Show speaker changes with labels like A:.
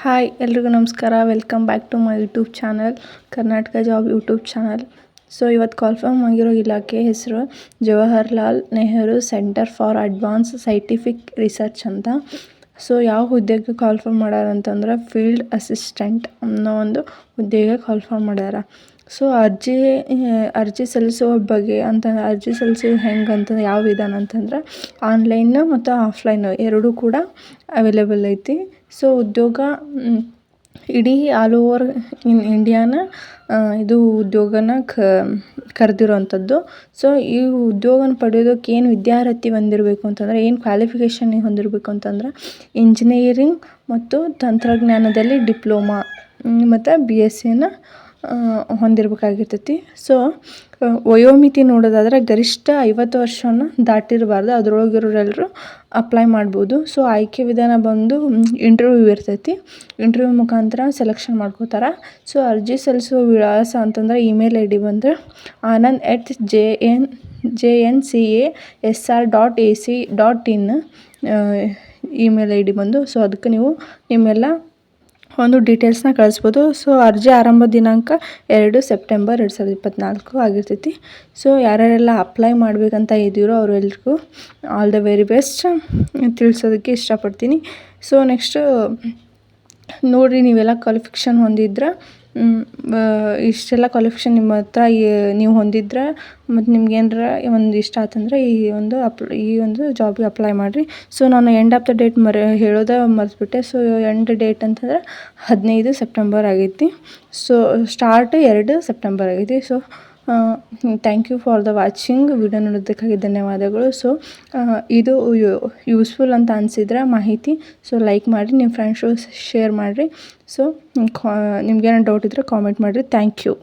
A: Hi, ಎಲ್ರಿಗೂ ನಮಸ್ಕಾರ. Welcome back to my YouTube channel Karnataka job YouTube channel so ಇವತ್ತು call form ಆಗಿರೋ ಇಲಾಖೆ ಹೆಸರು Jawaharlal Nehru centre for advance scientific research ಅಂತ. ಸೊ ಯಾವ ಹುದ್ದೆಗೆ ಕಾಲ್ಫಾರ್ಮ್ ಮಾಡ್ಯಾರ ಅಂತಂದ್ರೆ ಫೀಲ್ಡ್ ಅಸಿಸ್ಟೆಂಟ್ ಅನ್ನೋ ಒಂದು ಹುದ್ದೆಗೆ ಕಾಲ್ಫಾರ್ಮ್ ಮಾಡ್ಯಾರ. ಸೊ ಅರ್ಜಿ ಅರ್ಜಿ ಸಲ್ಲಿಸುವ ಬಗ್ಗೆ ಅಂತ, ಅರ್ಜಿ ಸಲ್ಲಿಸೋದು ಹೆಂಗೆ ಅಂತಂದ್ರೆ ಯಾವ ವಿಧಾನ ಅಂತಂದ್ರೆ ಆನ್ಲೈನ್ ಮತ್ತು ಆಫ್ಲೈನ್ ಎರಡೂ ಕೂಡ ಅವೈಲೇಬಲ್ ಐತಿ. ಸೊ ಉದ್ಯೋಗ ಇಡೀ ಆಲ್ ಓವರ್ ಇನ್ ಇಂಡಿಯಾನ ಇದು ಉದ್ಯೋಗನ ಕರೆದಿರುವಂಥದ್ದು ಸೊ ಈ ಉದ್ಯೋಗನ ಪಡೆಯೋದಕ್ಕೆ ಏನು ವಿದ್ಯಾರ್ಹತೆ ಹೊಂದಿರಬೇಕು ಅಂತಂದ್ರೆ, ಏನು ಕ್ವಾಲಿಫಿಕೇಷನ್ ಹೊಂದಿರಬೇಕು ಅಂತಂದ್ರೆ ಇಂಜಿನಿಯರಿಂಗ್ ಮತ್ತು ತಂತ್ರಜ್ಞಾನದಲ್ಲಿ ಡಿಪ್ಲೊಮಾ ಮತ್ತು ಬಿ ಎಸ್ ಸಿನ ಹೊಂದಿರಬೇಕಾಗಿರ್ತೈತಿ. ಸೊ ವಯೋಮಿತಿ ನೋಡೋದಾದ್ರೆ ಗರಿಷ್ಠ ಐವತ್ತು ವರ್ಷವನ್ನು ದಾಟಿರಬಾರ್ದು. ಅದರೊಳಗಿರೋರೆಲ್ಲರೂ ಅಪ್ಲೈ ಮಾಡ್ಬೋದು. ಸೊ ಆಯ್ಕೆ ವಿಧಾನ ಬಂದು ಇಂಟರ್ವ್ಯೂ ಇರ್ತೈತಿ. ಇಂಟರ್ವ್ಯೂ ಮುಖಾಂತರ ಸೆಲೆಕ್ಷನ್ ಮಾಡ್ಕೋತಾರೆ. ಸೊ ಅರ್ಜಿ ಸಲ್ಲಿಸುವ ವಿಳಾಸ ಅಂತಂದ್ರೆ ಇಮೇಲ್ ಐ ಡಿ ಬಂದರೆ Anand at J N J N C A S R dot A C dot in email I D ಬಂದು. ಸೊ ಅದಕ್ಕೆ ನೀವು ನಿಮ್ಮೆಲ್ಲ ಒಂದು ಡೀಟೇಲ್ಸ್ನ ಕಳಿಸ್ಬೋದು. ಸೊ ಅರ್ಜಿ ಆರಂಭ ದಿನಾಂಕ ಎರಡು ಸೆಪ್ಟೆಂಬರ್ ಎರಡು ಸಾವಿರದ ಇಪ್ಪತ್ತ್ನಾಲ್ಕು ಆಗಿರ್ತೈತಿ. ಸೊ ಯಾರ್ಯಾರೆಲ್ಲ ಅಪ್ಲೈ ಮಾಡಬೇಕಂತ ಇದ್ದೀರೋ ಅವರೆಲ್ರಿಗೂ ಆಲ್ ದ ವೆರಿ ಬೆಸ್ಟ್ ತಿಳಿಸೋದಕ್ಕೆ ಇಷ್ಟಪಡ್ತೀನಿ. ಸೊ ನೆಕ್ಸ್ಟು ನೋಡಿರಿ, ನೀವೆಲ್ಲ ಕ್ವಾಲಿಫಿಕೇಷನ್ ಹೊಂದಿದ್ರೆ ಇಷ್ಟೆಲ್ಲ ಕ್ವಾಲಿಫಿಕೇಷನ್ ನಿಮ್ಮ ಹತ್ರ ನೀವು ಹೊಂದಿದ್ರೆ, ಮತ್ತು ನಿಮ್ಗೆ ಏನಾರ ಒಂದು ಇಷ್ಟ ಆತಂದ್ರೆ ಈ ಒಂದು ಅಪ್, ಈ ಒಂದು ಜಾಬಿಗೆ ಅಪ್ಲೈ ಮಾಡಿರಿ. ಸೊ ನಾನು ಎಂಡ್ ಆಫ್ ದ ಡೇಟ್ ಮರೆ, ಹೇಳೋದೇ ಮರೆತುಬಿಟ್ಟೆ. ಸೊ ಎಂಡ್ ಡೇಟ್ ಅಂತಂದ್ರೆ ಹದಿನೈದು ಸೆಪ್ಟೆಂಬರ್ ಆಗೈತಿ. ಸೊ ಸ್ಟಾರ್ಟ್ ಎರಡು ಸೆಪ್ಟೆಂಬರ್ ಆಗೈತಿ. So thank you for the watching video ನೋಡೋದಕ್ಕಾಗಿ ಧನ್ಯವಾದಗಳು. ಸೊ ಇದು ಯೂಸ್ಫುಲ್ ಅಂತ ಅನಿಸಿದ್ರೆ ಮಾಹಿತಿ. ಸೊ ಲೈಕ್ ಮಾಡಿ ನಿಮ್ಮ ಫ್ರೆಂಡ್ಸು ಶೇರ್ ಮಾಡಿರಿ. ಸೊ ನಿಮ್ಗೇನೋ ಡೌಟ್ ಇದ್ದರೆ ಕಾಮೆಂಟ್ ಮಾಡಿರಿ. Thank you